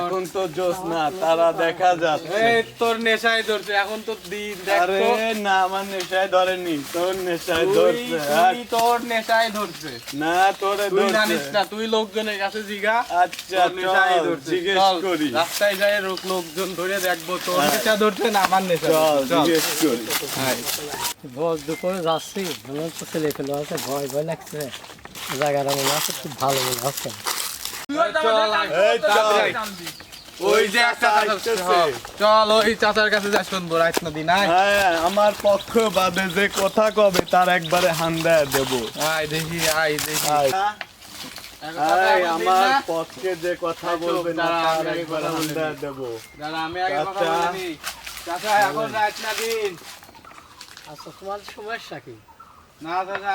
এখন তো জোস না তারা দেখা যাচ্ছে। তোর নেশায় ধরছে এখন তো দিন আরে না আমার নেশায় ধরেনি তোর নেশায় ধরছে তোর নেশায় ধরছে। না তোরে তুই জানিস না তুই লোকজনের কাছে জিগা আচ্ছা নেশায় ধরছে। জিজ্ঞেস করি। রাস্তায় যায় লোকজন ধরে দেখব তোর হ্যাঁ। নেশা ধরছে না আমার নেশা জিজ্ঞেস করি। ভোর দুপুরে যাচ্ছি। ছেলে পেলে আছে ভয় ভয় লাগছে জায়গাটা মনে আছে খুব ভালো মনে চল ওই যে চল ওই চাচার কাছে যা শুনব রাত নদী নাই? হ্যাঁ আমার পক্ষ বাদে যে কথা কবে তার একবারে হান্দায় দেবো। আয় দেখি আয় দেখি। আমার পক্ষে যে কথা বলবে না তার একবারে নিই। দেবো। আমি আগে কথা চাচা। চাচা এখন রাত না দিন আচ্ছা তোমার সমস্যা কি?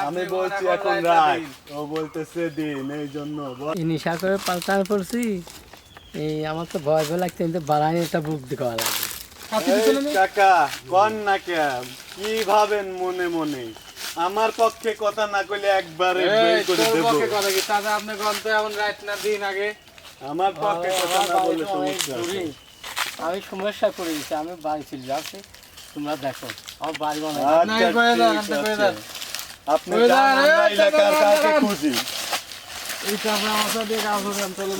আমি বলছি এখন রাত না। ও বলতেছে দিন এই জন্য নেশা করে পাল্টান পড়ছি এই আমার তো ভয় ভয় লাগছে কিন্তু বাড়ানি একটা বুক দেওয়া লাগবে নে। কাকা কন না কে কি ভাবেন মনে মনে আমার পক্ষে কথা না কইলে একবারে বের করে দেব কথা কি? চাচা, আপনি কোন তো এখন রাত না দিন আগে? আমার পক্ষে কথা না বললে সমস্যা। আমি সমস্যা করে দিচ্ছি আমি বাড়ি চলে যাচ্ছি তোমরা দেখো আমার বাড়ি বানাই আচ্ছা করে করে আছে। আপনি এলাকার কাউকে খুঁজি। এই চাচা আমার সাথে আমি চলো।